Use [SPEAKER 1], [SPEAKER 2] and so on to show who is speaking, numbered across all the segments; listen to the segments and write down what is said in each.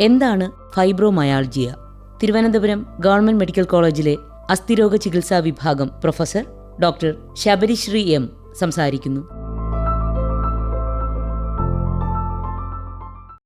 [SPEAKER 1] എന്താണ് fibromyalgia? Thiruvananthapuram government medical കോളേജിലെ അസ്ഥിരോഗ ചികിത്സാ വിഭാഗം പ്രൊഫസർ ഡോക്ടർ ശബരിശ്രീ എം സംസാരിക്കുന്നു.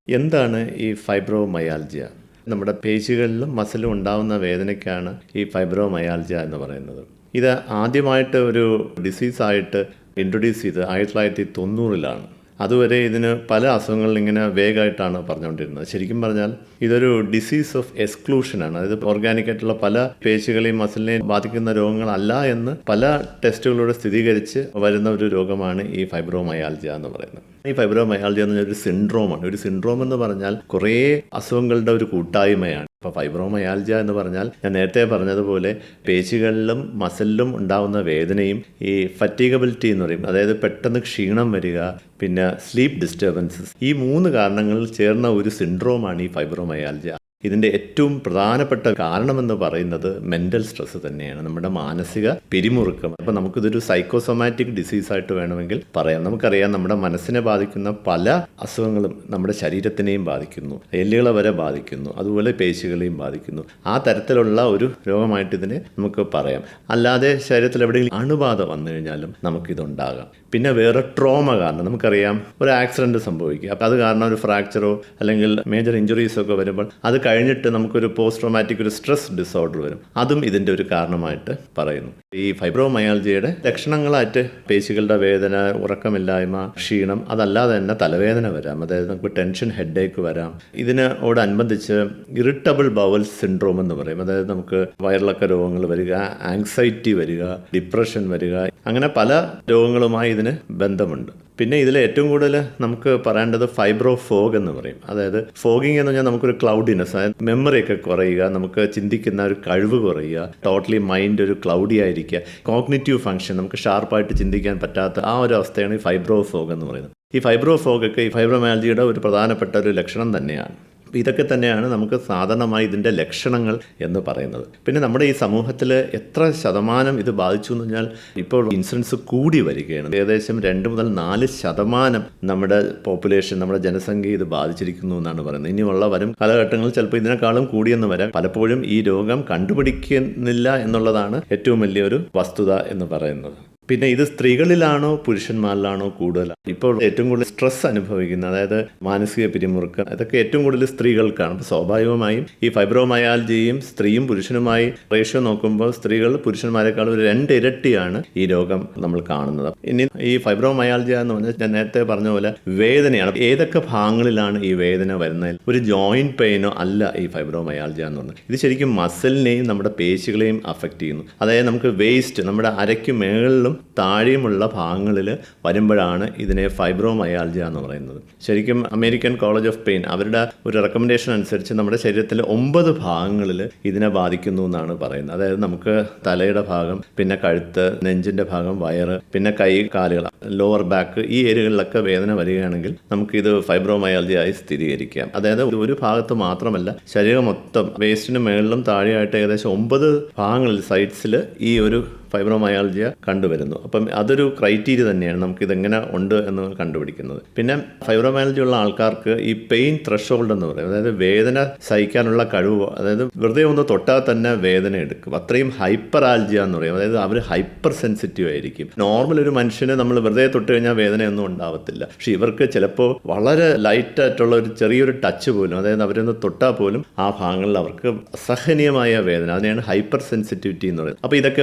[SPEAKER 2] എന്താണ് ഈ ഫൈബ്രോമയാൾജിയ? നമ്മുടെ പേശികളിലും മസിലും ഉണ്ടാവുന്ന വേദനയ്ക്കാണ് ഈ ഫൈബ്രോമയാൾജിയ എന്ന് പറയുന്നത്. ഇത് ആദ്യമായിട്ട് ഒരു ഡിസീസായിട്ട് ഇൻട്രൊഡ്യൂസ് ചെയ്ത് ആയിരത്തി തൊള്ളായിരത്തി തൊണ്ണൂറിലാണ്. അതുവരെ ഇതിന് പല അസുഖങ്ങളിൽ ഇങ്ങനെ വേഗമായിട്ടാണ് പറഞ്ഞുകൊണ്ടിരുന്നത്. ശരിക്കും പറഞ്ഞാൽ ഇതൊരു ഡിസീസ് ഓഫ് എക്സ്ക്ലൂഷനാണ് അതായത് ഓർഗാനിക് ആയിട്ടുള്ള പല പേശികളെയും മസിലിനെയും ബാധിക്കുന്ന രോഗങ്ങളല്ല എന്ന് പല ടെസ്റ്റുകളിലൂടെ സ്ഥിരീകരിച്ച് വരുന്ന ഒരു രോഗമാണ് ഈ ഫൈബ്രോമയാൾജിയ എന്ന് പറയുന്നത്. ഈ ഫൈബ്രോമയാൾജിയ എന്ന് പറഞ്ഞാൽ ഒരു സിൻഡ്രോമാണ് ഒരു സിൻഡ്രോം എന്ന് പറഞ്ഞാൽ കുറേ അസുഖങ്ങളുടെ ഒരു കൂട്ടായ്മയാണ്. ഇപ്പോൾ ഫൈബ്രോമയാൽജ എന്ന് പറഞ്ഞാൽ ഞാൻ നേരത്തെ പറഞ്ഞതുപോലെ പേശികളിലും മസിലിലും ഉണ്ടാവുന്ന വേദനയും ഈ ഫറ്റീഗബിലിറ്റി എന്ന് പറയും. അതായത് പെട്ടെന്ന് ക്ഷീണം വരിക പിന്നെ സ്ലീപ്പ് ഡിസ്റ്റർബൻസസ്. ഈ മൂന്ന് കാരണങ്ങളിൽ ചേർന്ന ഒരു സിൻഡ്രോമാണ് ഈ ഫൈബ്രോമയാൽജിയ. ഇതിന്റെ ഏറ്റവും പ്രധാനപ്പെട്ട കാരണമെന്ന് പറയുന്നത് മെന്റൽ സ്ട്രെസ് തന്നെയാണ്. നമ്മുടെ മാനസിക പിരിമുറുക്കം. അപ്പോൾ നമുക്കിതൊരു സൈക്കോസൊമാറ്റിക് ഡിസീസായിട്ട് വേണമെങ്കിൽ പറയാം. നമുക്കറിയാം നമ്മുടെ മനസ്സിനെ ബാധിക്കുന്ന പല അസുഖങ്ങളും നമ്മുടെ ശരീരത്തിനെയും ബാധിക്കുന്നു. എല്ലുകളെ വരെ ബാധിക്കുന്നു. അതുപോലെ പേശികളെയും ബാധിക്കുന്നു. ആ തരത്തിലുള്ള ഒരു രോഗമായിട്ട് ഇതിനെ നമുക്ക് പറയാം. അല്ലാതെ ശരീരത്തിൽ എവിടെയെങ്കിലും അണുബാധ വന്നു കഴിഞ്ഞാലും നമുക്കിതുണ്ടാകാം. പിന്നെ വേറെ ട്രോമ കാരണം. നമുക്കറിയാം ഒരു ആക്സിഡന്റ് സംഭവിക്കുക. അപ്പോൾ അത് കാരണം ഒരു ഫ്രാക്ചറോ അല്ലെങ്കിൽ മേജർ ഇഞ്ചുറീസോ ഒക്കെ വരുമ്പോൾ അത് കഴിഞ്ഞിട്ട് നമുക്കൊരു പോസ്റ്റ് ട്രോമാറ്റിക് ഒരു സ്ട്രെസ് ഡിസോർഡർ വരും. അതും ഇതിന്റെ ഒരു കാരണമായിട്ട് പറയുന്നു. ഈ ഫൈബ്രോമയാൾജിയുടെ ലക്ഷണങ്ങളായിട്ട് പേശികളുടെ വേദന ഉറക്കമില്ലായ്മ ക്ഷീണം അതല്ലാതെ തന്നെ തലവേദന വരാം. അതായത് നമുക്ക് ടെൻഷൻ ഹെഡേക്ക് വരാം. ഇതിനോടനുബന്ധിച്ച് ഇറിറ്റബിൾ ബവൽ സിൻഡ്രോം എന്ന് പറയും. അതായത് നമുക്ക് വയറിളക്ക രോഗങ്ങൾ വരിക ആങ്സൈറ്റി വരിക ഡിപ്രഷൻ വരിക അങ്ങനെ പല രോഗങ്ങളുമായി ഇതിന് ബന്ധമുണ്ട്. പിന്നെ ഇതിൽ ഏറ്റവും കൂടുതൽ നമുക്ക് പറയേണ്ടത് ഫൈബ്രോ ഫോഗ് എന്ന് പറയും. അതായത് ഫോഗിങ് എന്ന് പറഞ്ഞാൽ നമുക്കൊരു ക്ലൗഡിനെസ് അതായത് മെമ്മറി ഒക്കെ കുറയുക നമുക്ക് ചിന്തിക്കുന്ന ഒരു കഴിവ് കുറയുക ടോട്ടലി മൈൻഡ് ഒരു ക്ലൗഡി ആയിരിക്കുക കോഗ്നിറ്റീവ് ഫംഗ്ഷൻ നമുക്ക് ഷാർപ്പായിട്ട് ചിന്തിക്കാൻ പറ്റാത്ത ആ ഒരു അവസ്ഥയാണ് ഈ ഫൈബ്രോ ഫോഗ് എന്ന് പറയുന്നത്. ഈ ഫൈബ്രോ ഫോഗ് ഒക്കെ ഈ ഫൈബ്രോമാലജിയുടെ ഒരു പ്രധാനപ്പെട്ട ഒരു ലക്ഷണം തന്നെയാണ്. ഇതൊക്കെ തന്നെയാണ് നമുക്ക് സാധാരണമായി ഇതിന്റെ ലക്ഷണങ്ങൾ എന്ന് പറയുന്നത്. പിന്നെ നമ്മുടെ ഈ സമൂഹത്തിൽ എത്ര ശതമാനം ഇത് ബാധിച്ചു എന്ന് പറഞ്ഞാൽ ഇപ്പോൾ ഇൻസിഡൻസ് കൂടി വരികയാണ്. ഏകദേശം രണ്ട് മുതൽ നാല് ശതമാനം നമ്മുടെ പോപ്പുലേഷൻ നമ്മുടെ ജനസംഖ്യ ഇത് ബാധിച്ചിരിക്കുന്നു എന്നാണ് പറയുന്നത്. ഇനിയുള്ള വരും കാലഘട്ടങ്ങളിൽ ചിലപ്പോൾ ഇതിനേക്കാളും കൂടിയെന്ന് വരാം. പലപ്പോഴും ഈ രോഗം കണ്ടുപിടിക്കുന്നില്ല എന്നുള്ളതാണ് ഏറ്റവും വലിയൊരു വസ്തുത എന്ന് പറയുന്നത്. പിന്നെ ഇത് സ്ത്രീകളിലാണോ പുരുഷന്മാരിലാണോ കൂടുതൽ? ഇപ്പോൾ ഏറ്റവും കൂടുതൽ സ്ട്രെസ് അനുഭവിക്കുന്ന അതായത് മാനസിക പിരിമുറുക്കം അതൊക്കെ ഏറ്റവും കൂടുതൽ സ്ത്രീകൾക്കാണ്. അപ്പോൾ സ്വാഭാവികമായും ഈ ഫൈബ്രോമയാലജിയും സ്ത്രീയും പുരുഷനുമായി റേഷ്യോ നോക്കുമ്പോൾ സ്ത്രീകൾ പുരുഷന്മാരെക്കാൾ ഒരു രണ്ട് ഇരട്ടിയാണ് ഈ രോഗം നമ്മൾ കാണുന്നത്. ഇനി ഈ ഫൈബ്രോമയാലജി എന്ന് പറഞ്ഞാൽ ഞാൻ നേരത്തെ പറഞ്ഞ പോലെ വേദനയാണ്. ഏതൊക്കെ ഭാഗങ്ങളിലാണ് ഈ വേദന വരുന്നത് ഒരു ജോയിന്റ് പെയിനോ അല്ല ഈ ഫൈബ്രോമയാലജി എന്ന് പറഞ്ഞാൽ. ഇത് ശരിക്കും മസിലിനെയും നമ്മുടെ പേശികളെയും അഫക്റ്റ് ചെയ്യുന്നു. അതായത് നമുക്ക് വേസ്റ്റ് നമ്മുടെ അരയ്ക്ക് മേളിലും താഴെയുമുള്ള ഭാഗങ്ങളിൽ വരുമ്പോഴാണ് ഇതിനെ ഫൈബ്രോമയാൾജിയ എന്ന് പറയുന്നത്. ശരിക്കും അമേരിക്കൻ കോളേജ് ഓഫ് പെയിൻ അവരുടെ ഒരു റെക്കമെൻഡേഷൻ അനുസരിച്ച് നമ്മുടെ ശരീരത്തിലെ ഒമ്പത് ഭാഗങ്ങളിൽ ഇതിനെ ബാധിക്കുന്നു എന്നാണ് പറയുന്നത്. അതായത് നമുക്ക് തലയുടെ ഭാഗം പിന്നെ കഴുത്ത് നെഞ്ചിന്റെ ഭാഗം വയറ് പിന്നെ കൈ കാലുകൾ ലോവർ ബാക്ക് ഈ ഏരിയകളിലൊക്കെ വേദന വരികയാണെങ്കിൽ നമുക്കിത് ഫൈബ്രോമയാൾജിയ ആയി സ്ഥിരീകരിക്കാം. അതായത് ഒരു ഭാഗത്ത് മാത്രമല്ല ശരീരം മൊത്തം വേസ്റ്റിന് മുകളിലും താഴെയായിട്ട് ഏകദേശം ഒമ്പത് ഭാഗങ്ങളിൽ സൈഡ്സിൽ ഈ ഒരു ഫൈബ്രോമയാൾജിയ കണ്ടുവരുന്നു. അപ്പം അതൊരു ക്രൈറ്റീരിയ തന്നെയാണ് നമുക്ക് ഇതെങ്ങനെ ഉണ്ട് എന്ന് കണ്ടുപിടിക്കുന്നത്. പിന്നെ ഫൈബ്രോമയാൾജി ഉള്ള ആൾക്കാർക്ക് ഈ പെയിൻ ത്രഷോൾഡ് എന്ന് പറയും. അതായത് വേദന സഹിക്കാനുള്ള കഴിവ് അതായത് വെറുതെ ഒന്ന് തൊട്ടാൽ തന്നെ വേദന എടുക്കും. അത്രയും ഹൈപ്പർ ആൽജിയ എന്ന് പറയും. അതായത് അവർ ഹൈപ്പർ സെൻസിറ്റീവ് ആയിരിക്കും. നോർമൽ ഒരു മനുഷ്യനെ നമ്മൾ വെറുതെ തൊട്ട് കഴിഞ്ഞാൽ വേദനയൊന്നും ഉണ്ടാവത്തില്ല. പക്ഷെ ഇവർക്ക് ചിലപ്പോൾ വളരെ ലൈറ്റ് ആയിട്ടുള്ള ഒരു ചെറിയൊരു ടച്ച് പോലും അതായത് അവരൊന്ന് തൊട്ടാൽ പോലും ആ ഭാഗങ്ങളിൽ അവർക്ക് അസഹനീയമായ വേദന. അതിനെയാണ് ഹൈപ്പർ സെൻസിറ്റിവിറ്റി എന്ന് പറയുന്നത്. അപ്പോൾ ഇതൊക്കെ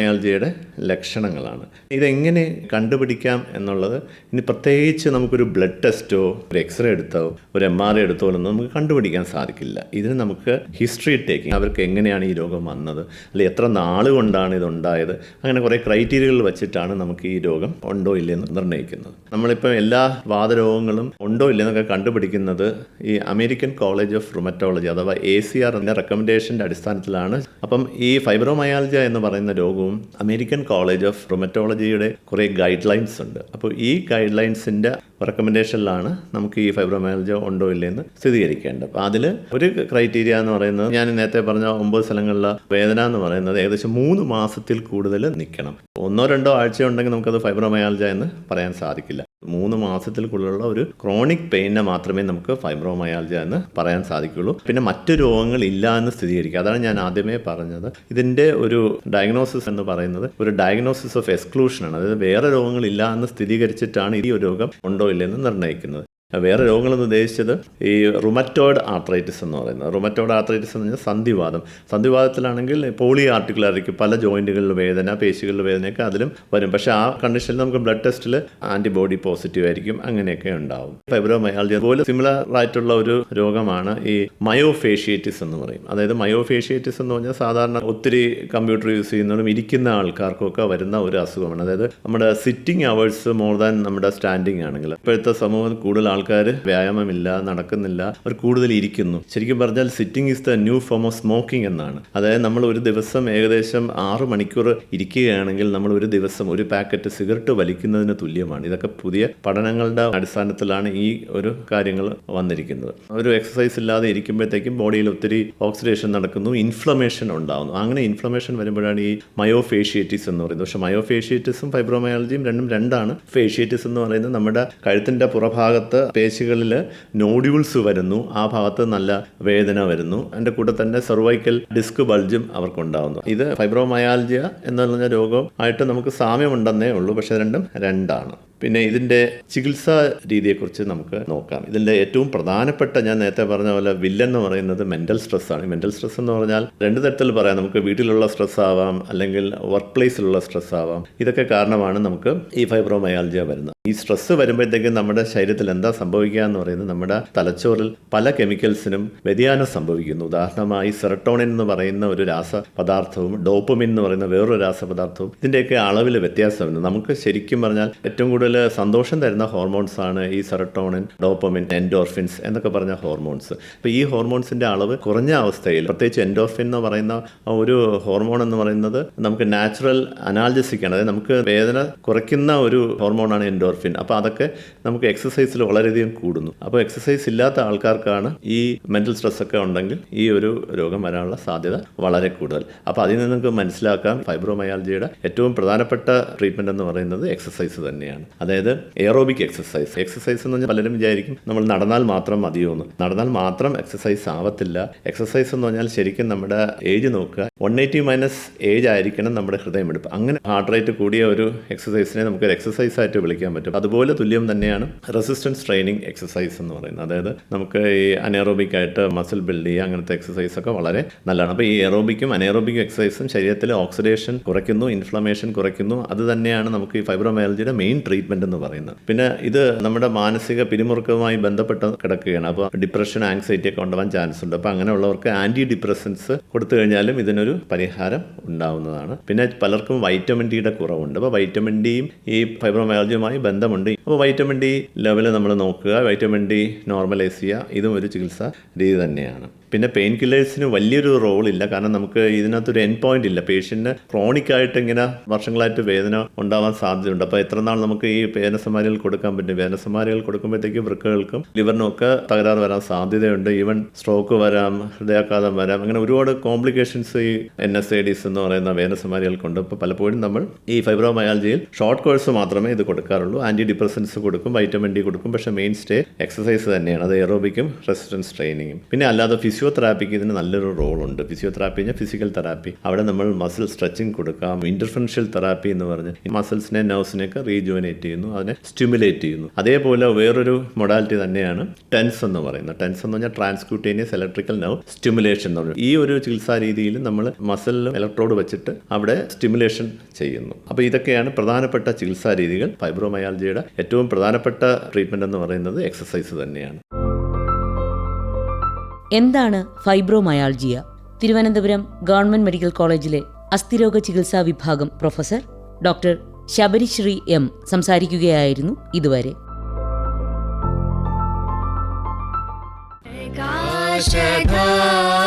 [SPEAKER 2] ഫൈബ്രോമയാൾജിയുടെ ലക്ഷണങ്ങളാണ്. ഇതെങ്ങനെ കണ്ടുപിടിക്കാം എന്നുള്ളത് ഇനി പ്രത്യേകിച്ച് നമുക്കൊരു ബ്ലഡ് ടെസ്റ്റോ ഒരു എക്സ്റേ എടുത്തോ ഒരു എം ആർ ഐ എടുത്തോ ഒന്നും നമുക്ക് കണ്ടുപിടിക്കാൻ സാധിക്കില്ല. ഇതിന് നമുക്ക് ഹിസ്റ്ററി ടേക്കിംഗ് അവർക്ക് എങ്ങനെയാണ് ഈ രോഗം വന്നത് അല്ലെങ്കിൽ എത്ര നാൾ കൊണ്ടാണ് ഇതുണ്ടായത് അങ്ങനെ കുറേ ക്രൈറ്റീരിയകൾ വെച്ചിട്ടാണ് നമുക്ക് ഈ രോഗം ഉണ്ടോ ഇല്ലയെന്ന് നിർണയിക്കുന്നത്. നമ്മളിപ്പോൾ എല്ലാ വാദരോഗങ്ങളും ഉണ്ടോ ഇല്ലെന്നൊക്കെ കണ്ടുപിടിക്കുന്നത് ഈ അമേരിക്കൻ കോളേജ് ഓഫ് റുമറ്റോളജി അഥവാ എ സി എന്ന റെക്കമെൻഡേഷന്റെ അടിസ്ഥാനത്തിലാണ്. അപ്പം ഈ ഫൈബ്രോമയാലജ എന്ന് പറയുന്ന രോഗവും അമേരിക്കൻ കോളേജ് ഓഫ് റൊമറ്റോളജിയുടെ കുറേ ഗൈഡ് ലൈൻസ് ഉണ്ട്. അപ്പോൾ ഈ ഗൈഡ് ലൈൻസിന്റെ റെക്കമെൻഡേഷനിലാണ് നമുക്ക് ഈ ഫൈബ്രോമാലജ ഉണ്ടോ ഇല്ലയെന്ന് സ്ഥിരീകരിക്കേണ്ടത്. അപ്പോൾ അതിൽ ഒരു ക്രൈറ്റീരിയ എന്ന് പറയുന്നത് ഞാൻ നേരത്തെ പറഞ്ഞ ഒമ്പത് സ്ഥലങ്ങളിലെ വേദന എന്ന് പറയുന്നത് ഏകദേശം മൂന്ന് മാസത്തിൽ കൂടുതൽ നിൽക്കണം. ഒന്നോ രണ്ടോ ആഴ്ച ഉണ്ടെങ്കിൽ നമുക്കത് ഫൈബ്രോമയാലജ എന്ന് പറയാൻ സാധിക്കില്ല. മൂന്ന് മാസത്തിൽ കൂടുതലുള്ള ഒരു ക്രോണിക് പെയിനെ മാത്രമേ നമുക്ക് ഫൈബ്രോമയാലജ എന്ന് പറയാൻ സാധിക്കുള്ളൂ പിന്നെ മറ്റു രോഗങ്ങൾ ഇല്ല എന്ന് സ്ഥിരീകരിക്കുക. അതാണ് ഞാൻ ആദ്യമേ പറഞ്ഞത്. ഇതിന്റെ ഒരു ഡയഗ്നോസിസ് എന്ന് പറയുന്നത് ഒരു ഡയഗ്നോസിസ് ഓഫ് എക്സ്ക്ലൂഷൻ ആണ്. അതായത് വേറെ രോഗങ്ങൾ ഇല്ല എന്ന് സ്ഥിരീകരിച്ചിട്ടാണ് ഈ ഒരു രോഗം ഉണ്ടോ ഇല്ലെന്ന് നിർണയിക്കുന്നത്. വേറെ രോഗങ്ങളെന്ന് ഉദ്ദേശിച്ചത് ഈ റുമറ്റോയിഡ് ആർത്രൈറ്റിസ് എന്ന് പറയുന്നത്. റുമറ്റോയിഡ് ആർത്രൈറ്റിസ് എന്ന് പറഞ്ഞാൽ സന്ധിവാദം. സന്ധിവാദത്തിലാണെങ്കിൽ പോളി ആർട്ടിക്കുലായിരിക്കും പല ജോയിന്റുകളിൽ വേദന പേശികളിൽ വേദനയൊക്കെ അതിലും വരും. പക്ഷേ ആ കണ്ടീഷനിൽ നമുക്ക് ബ്ലഡ് ടെസ്റ്റിൽ ആന്റിബോഡി പോസിറ്റീവ് ആയിരിക്കും. അങ്ങനെയൊക്കെ ഉണ്ടാവും. ഫൈബ്രോമയാൾജി അതുപോലെ സിമിലർ ആയിട്ടുള്ള ഒരു രോഗമാണ് ഈ മയോഫേഷ്യേറ്റിസ് എന്ന് പറയും. അതായത് മയോഫേഷ്യേറ്റിസ് എന്ന് പറഞ്ഞാൽ സാധാരണ ഒത്തിരി കമ്പ്യൂട്ടർ യൂസ് ചെയ്യുന്നതും ഇരിക്കുന്ന ആൾക്കാർക്കൊക്കെ വരുന്ന ഒരു അസുഖമാണ്. അതായത് നമ്മുടെ സിറ്റിംഗ് അവേഴ്സ് മോർ ദാൻ നമ്മുടെ സ്റ്റാൻഡിങ് ആണെങ്കിൽ ഇപ്പോഴത്തെ സമൂഹം കൂടുതൽ ആൾക്കാർ വ്യായാമമില്ല നടക്കുന്നില്ല അവർ കൂടുതൽ ഇരിക്കുന്നു. ശരിക്കും പറഞ്ഞാൽ sitting is the new form of smoking എന്നാണ്. അതായത് നമ്മൾ ഒരു ദിവസം ഏകദേശം ആറ് മണിക്കൂർ ഇരിക്കുകയാണെങ്കിൽ നമ്മൾ ഒരു ദിവസം ഒരു പാക്കറ്റ് സിഗരറ്റ് വലിക്കുന്നതിന് തുല്യമാണ്. ഇതൊക്കെ പുതിയ പഠനങ്ങളുടെ അടിസ്ഥാനത്തിലാണ് ഈ ഒരു കാര്യങ്ങൾ വന്നിരിക്കുന്നത്. ഒരു എക്സസൈസ് ഇല്ലാതെ ഇരിക്കുമ്പോഴത്തേക്കും ബോഡിയിൽ ഒത്തിരി ഓക്സിഡേഷൻ നടക്കുന്നു ഇൻഫ്ലമേഷൻ ഉണ്ടാകുന്നു അങ്ങനെ ഇൻഫ്ലമേഷൻ വരുമ്പോഴാണ് ഈ മയോഫേഷ്യേറ്റിസ് എന്ന് പറയുന്നത്. പക്ഷേ മയോഫേഷ്യേറ്റിസും ഫൈബ്രോമയോളജിയും രണ്ടും രണ്ടാണ്. ഫേഷ്യേറ്റിസ് എന്ന് പറയുന്നത് നമ്മുടെ കഴുത്തിന്റെ പുറഭാഗത്ത് പേശികളിൽ നോഡ്യൂൾസ് വരുന്നു. ആ ഭാഗത്ത് നല്ല വേദന വരുന്നു. അതിന്റെ കൂടെ തന്നെ സെർവൈക്കൽ ഡിസ്ക് ബൾജും അവർക്കുണ്ടാകുന്നു ഇത് ഫൈബ്രോമയാൽജിയ എന്ന് പറഞ്ഞ രോഗം ആയിട്ട് നമുക്ക് സാമ്യമുണ്ടെന്നേ ഉള്ളൂ. പക്ഷേ രണ്ടും രണ്ടാണ്. പിന്നെ ഇതിന്റെ ചികിത്സാ രീതിയെക്കുറിച്ച് നമുക്ക് നോക്കാം. ഇതിന്റെ ഏറ്റവും പ്രധാനപ്പെട്ട ഞാൻ നേരത്തെ പറഞ്ഞ പോലെ വില്ലൻ എന്ന് പറയുന്നത് മെന്റൽ സ്ട്രെസ്സാണ് മെന്റൽ സ്ട്രെസ് എന്ന് പറഞ്ഞാൽ രണ്ട് തരത്തിൽ പറയാം. നമുക്ക് വീട്ടിലുള്ള സ്ട്രെസ് ആവാം അല്ലെങ്കിൽ വർക്ക് പ്ലേസിലുള്ള സ്ട്രെസ് ആവാം. ഇതൊക്കെ കാരണമാണ് നമുക്ക് ഈ ഫൈബ്രോമയാലജിയ വരുന്നത്. ഈ സ്ട്രെസ്സ് വരുമ്പോഴത്തേക്കും നമ്മുടെ ശരീരത്തിൽ എന്താ സംഭവിക്കുക എന്ന് പറയുന്നത് നമ്മുടെ തലച്ചോറിൽ പല കെമിക്കൽസിനും വ്യതിയാനം സംഭവിക്കുന്നു. ഉദാഹരണമായി സെറട്ടോണിൻ എന്ന് പറയുന്ന ഒരു രാസപദാർത്ഥവും ഡോപ്പമിൻ എന്ന് പറയുന്ന വേറൊരു രാസപദാർത്ഥവും ഇതിന്റെയൊക്കെ അളവിൽ വ്യത്യാസം നമുക്ക് ശരിക്കും പറഞ്ഞാൽ ഏറ്റവും കൂടുതൽ സന്തോഷം തരുന്ന ഹോർമോൺസ് ആണ് ഈ സെറട്ടോണിൻ ഡോപ്പമിൻ എൻഡോർഫിൻസ് എന്നൊക്കെ പറഞ്ഞ ഹോർമോൺസ്. അപ്പോൾ ഈ ഹോർമോൺസിന്റെ അളവ് കുറഞ്ഞ അവസ്ഥയിൽ പ്രത്യേകിച്ച് എൻഡോർഫിൻ എന്ന് പറയുന്ന ഒരു ഹോർമോൺ എന്ന് പറയുന്നത് നമുക്ക് നാച്ചുറൽ അനാൽജസിക് ആണ്. അതായത് നമുക്ക് വേദന കുറയ്ക്കുന്ന ഒരു ഹോർമോണാണ് എൻഡോർഫിൻ. അപ്പോൾ അതൊക്കെ നമുക്ക് എക്സസൈസിൽ വളരെയധികം കൂടുന്നു. അപ്പോൾ എക്സസൈസ് ഇല്ലാത്ത ആൾക്കാർക്കാണ് ഈ മെന്റൽ സ്ട്രെസ്സൊക്കെ ഉണ്ടെങ്കിൽ ഈ ഒരു രോഗം വരാനുള്ള സാധ്യത വളരെ കൂടുതൽ. അപ്പോൾ അതിൽ നിന്ന് നമുക്ക് മനസ്സിലാക്കാം ഫൈബ്രോമയാൾജിയുടെ ഏറ്റവും പ്രധാനപ്പെട്ട ട്രീറ്റ്മെന്റ് എന്ന് പറയുന്നത് എക്സസൈസ് തന്നെയാണ്. അതായത് എയറോബിക് എക്സസൈസ് എക്സസൈസ് എന്ന് പറഞ്ഞാൽ പലരും വിചാരിക്കും നമ്മൾ നടന്നാൽ മാത്രം മതിയോന്ന്. നടന്നാൽ മാത്രം എക്സസൈസ് ആവത്തില്ല. എക്സസൈസ് എന്ന് പറഞ്ഞാൽ ശരിക്കും നമ്മുടെ ഏജ് നോക്കുക. വൺ എയ്റ്റി മൈനസ് ഏജ് ആയിരിക്കണം നമ്മുടെ ഹൃദയമെടുപ്പ്. അങ്ങനെ ഹാർട്ട് റേറ്റ് കൂടിയ ഒരു എക്സസൈസിനെ നമുക്ക് ഒരു എക്സസൈസ് ആയിട്ട് വിളിക്കാൻ പറ്റും. അതുപോലെ തുല്യം തന്നെയാണ് റെസിസ്റ്റൻസ് ട്രെയിനിങ് എക്സസൈസ് എന്ന് പറയുന്നത്. അതായത് നമുക്ക് ഈ അനേറോബിക് ആയിട്ട് മസിൽ ബിൽഡ് ചെയ്യുക അങ്ങനത്തെ എക്സസൈസ് ഒക്കെ വളരെ നല്ലതാണ്. അപ്പോൾ ഈ എറോബിക്കും അനേറോബിക്കും എക്സസൈസും ശരീരത്തിലെ ഓക്സിഡേഷൻ കുറയ്ക്കുന്നു ഇൻഫ്ലമേഷൻ കുറയ്ക്കുന്നു. അത് തന്നെയാണ് നമുക്ക് ഈ ഫൈബ്രോമയാലജിയുടെ മെയിൻ ട്രീറ്റ്മെന്റ് എന്ന് പറയുന്നത്. പിന്നെ ഇത് നമ്മുടെ മാനസിക പിരിമുറുക്കവുമായി ബന്ധപ്പെട്ട് കിടക്കുകയാണ്. അപ്പോൾ ഡിപ്രഷൻ ആങ്സൈറ്റി ഒക്കെ ഉണ്ടാവാൻ ചാൻസ് ഉണ്ട്. അപ്പോൾ അങ്ങനെയുള്ളവർക്ക് ആന്റി ഡിപ്രസൻസ് കൊടുത്തു കഴിഞ്ഞാലും ഇതിനൊരു പരിഹാരം ഉണ്ടാവുന്നതാണ്. പിന്നെ പലർക്കും വൈറ്റമിൻ ഡിയുടെ കുറവുണ്ട്. അപ്പോൾ വൈറ്റമിൻ ഡിയും ഈ ഫൈബ്രോമയോളജിയുമായി ബന്ധമുണ്ട്. അപ്പോൾ വൈറ്റമിൻ ഡി ലെവൽ നമ്മൾ നോക്കുക. വൈറ്റമിൻ ഡി നോർമലൈസ് ചെയ്യുക. ഇതും ഒരു ചികിത്സാ രീതി തന്നെയാണ്. പിന്നെ പെയിൻ കില്ലേഴ്സിന് വലിയൊരു റോളില്ല കാരണം നമുക്ക് ഇതിനകത്തൊരു എൻ പോയിന്റ് ഇല്ല. പേഷ്യന്റിന് ക്രോണിക് ആയിട്ട് ഇങ്ങനെ വർഷങ്ങളായിട്ട് വേദന ഉണ്ടാവാൻ സാധ്യതയുണ്ട്. അപ്പോൾ എത്ര നാൾ നമുക്ക് ഈ വേദനസമാരികൾ കൊടുക്കാൻ പറ്റും? വേദനസമാരികൾ കൊടുക്കുമ്പോഴത്തേക്കും വൃക്കകൾക്കും ലിവറിനും ഒക്കെ തകരാറ് വരാൻ സാധ്യതയുണ്ട്. ഈവൻ സ്ട്രോക്ക് വരാം ഹൃദയാഘാതം വരാം അങ്ങനെ ഒരുപാട് കോംപ്ലിക്കേഷൻസ് ഈ എൻ എസ് ഐ ഡിസ് എന്ന് പറയുന്ന വേദനസമാരികൾക്കുണ്ട് അപ്പോൾ പലപ്പോഴും നമ്മൾ ഈ ഫൈബ്രോമയാലജിയിൽ ഷോർട്ട് കോഴ്സ് മാത്രമേ ഇത് കൊടുക്കാറുള്ളൂ. ആന്റി ഡിപ്രസൻസ് കൊടുക്കും വൈറ്റമിൻ ഡി കൊടുക്കും. പക്ഷേ മെയിൻ സ്റ്റേ എക്സസൈസ് തന്നെയാണ്. അത് എറോബിക്കും റെസിസ്റ്റൻസ് ട്രെയിനിങ്ങും പിന്നെ അല്ലാതെ ഫിസിയോതെറാപ്പിക്ക് ഇതിന് നല്ലൊരു റോളുണ്ട്. ഫിസിയോതെറാപ്പി കഴിഞ്ഞാൽ ഫിസിക്കൽ തെറാപ്പി അവിടെ നമ്മൾ മസിൽ സ്ട്രെച്ചിങ് കൊടുക്കാം. ഇന്റർഫെൻഷ്യൽ തെറാപ്പി എന്ന് പറഞ്ഞ് മസിൽസിനെ നെർവ്സിനെയൊക്കെ റീജുവനേറ്റ് ചെയ്യുന്നു അതിനെ സ്റ്റിമുലേറ്റ് ചെയ്യുന്നു. അതേപോലെ വേറൊരു മൊഡാലിറ്റി തന്നെയാണ് ടെൻസ് എന്ന് പറയുന്നത്. ടെൻസ് എന്ന് പറഞ്ഞാൽ ട്രാൻസ്ക്യൂട്ടേനിയസ് ഇലക്ട്രിക്കൽ നെർവ് സ്റ്റിമുലേഷൻ എന്ന് പറയുന്നത് ഈ ഒരു ചികിത്സാ രീതിയിൽ നമ്മൾ മസിലിലും ഇലക്ട്രോഡ് വെച്ചിട്ട് അവിടെ സ്റ്റിമുലേഷൻ ചെയ്യുന്നു. അപ്പോൾ ഇതൊക്കെയാണ് പ്രധാനപ്പെട്ട ചികിത്സാ രീതികൾ. ഫൈബ്രോമയാൾജിയുടെ ഏറ്റവും പ്രധാനപ്പെട്ട ട്രീറ്റ്മെന്റ് എന്ന് പറയുന്നത് എക്സസൈസ് തന്നെയാണ്.
[SPEAKER 1] എന്താണ് ഫൈബ്രോമയാൾജിയ? തിരുവനന്തപുരം ഗവൺമെന്റ് മെഡിക്കൽ കോളേജിലെ അസ്ഥിരോഗ ചികിത്സാ വിഭാഗം പ്രൊഫസർ ഡോക്ടർ ശബരിശ്രീ എം സംസാരിക്കുകയായിരുന്നു ഇതുവരെ.
[SPEAKER 3] Shakha